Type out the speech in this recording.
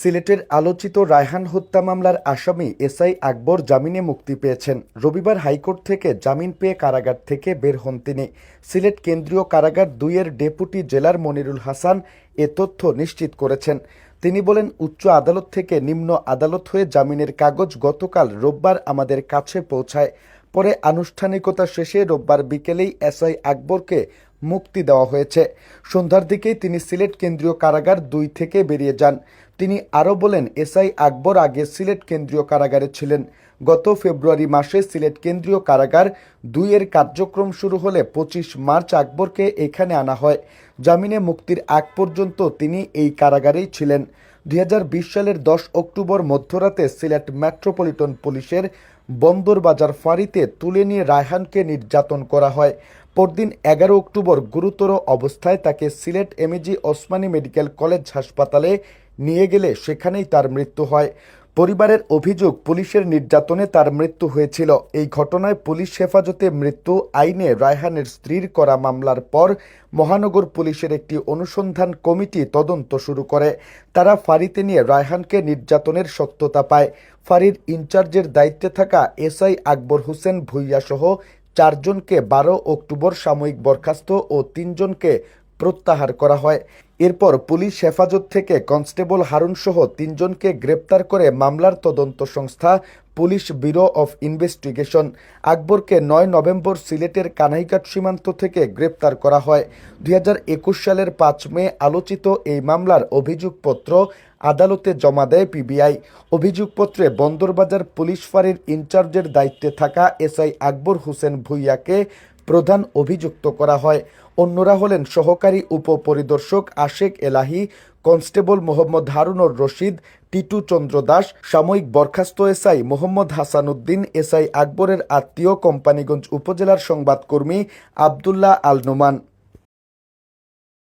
সিলেটের আলোচিত রায়হান হত্যা মামলার আসামি এসআই আকবর জামিনে মুক্তি পেয়েছেন। রবিবার হাইকোর্ট থেকে জামিন পেয়ে কারাগার থেকে বের হন তিনি। সিলেট কেন্দ্রীয় কারাগার দুইয়ের ডেপুটি জেলার মনিরুল হাসান এ তথ্য নিশ্চিত করেছেন। তিনি বলেন, উচ্চ আদালত থেকে নিম্ন আদালত হয়ে জামিনের কাগজ গতকাল রোববার আমাদের কাছে পৌঁছায়। পরে আনুষ্ঠানিকতা শেষে রোববার বিকেলেই এসআই আকবরকে মুক্তি দেওয়া হয়েছে। সন্ধ্যার দিকেই তিনি সিলেট কেন্দ্রীয় কারাগার দুই থেকে বেরিয়ে যান। তিনি আরও বলেন এসআই আকবর আগে সিলেট কেন্দ্রীয় কারাগারে ছিলেন। গত ফেব্রুয়ারি মাসে সিলেট কেন্দ্রীয় কারাগার দুইয়ের কার্যক্রম শুরু হলে পঁচিশ মার্চ আকবরকে এখানে আনা হয়। জামিনে মুক্তির আগ পর্যন্ত তিনি এই কারাগারেই ছিলেন। দুই হাজার বিশ সালের দশ অক্টোবর মধ্যরাতে সিলেট মেট্রোপলিটন পুলিশের বন্দরবাজার ফাঁড়িতে তুলে নিয়ে রায়হানকে নির্যাতন করা হয়। পরদিন এগারো অক্টোবর গুরুতর অবস্থায় তাকে Sylhet MAG Osmani medical college হাসপাতালে নিয়ে গেলে সেখানেই তার মৃত্যু হয়। পরিবারের অভিযোগ, পুলিশের নির্যাতনে তার মৃত্যু হয়েছিল। এই ঘটনায় পুলিশ হেফাজতে মৃত্যু আইনে রায়হানের স্ত্রীর করা মামলার পর মহানগর পুলিশের একটি অনুসন্ধান কমিটি তদন্ত শুরু করে। তারা ফাঁড়িতে নিয়ে রায়হানকে নির্যাতনের সত্যতা পায়। ফাঁড়ির ইনচার্জের দায়িত্বে থাকা এসআই আকবর হোসেন ভুইয়া সহ চারজনকে বারো অক্টোবর সাময়িক বরখাস্ত ও তিনজনকে প্রত্যাহার করা হয়। এরপর পুলিশ হেফাজত থেকে কনস্টেবল হারুন সহ তিনজনকে গ্রেপ্তার করে মামলার তদন্ত সংস্থা পুলিশ ব্যুরো অফ ইনভেস্টিগেশন। আকবরকে নয় নভেম্বর সিলেটের কানাইঘাট সীমান্ত থেকে গ্রেপ্তার করা হয়। দুই হাজার একুশ সালের পাঁচ মে আলোচিত এই মামলার অভিযোগপত্র আদালতে জমা দেয় পিবিআই। অভিযোগপত্রে বন্দরবাজার পুলিশ ফাঁড়ির ইনচার্জের দায়িত্বে থাকা এসআই আকবর হোসেন ভুইয়াকে প্রধান অভিযুক্ত করা হয়। অন্যরা হলেন সহকারী উপপরিদর্শক আশেক এলাহি, কনস্টেবল মোহাম্মদ হারুনর রশিদ, টিটু চন্দ্র দাস, সাময়িক বরখাস্ত এসআই মোহাম্মদ হাসান উদ্দিন এসআই আকবরের আত্মীয় কোম্পানিগঞ্জ উপজেলার সংবাদকর্মী আবদুল্লাহ আল নোমান।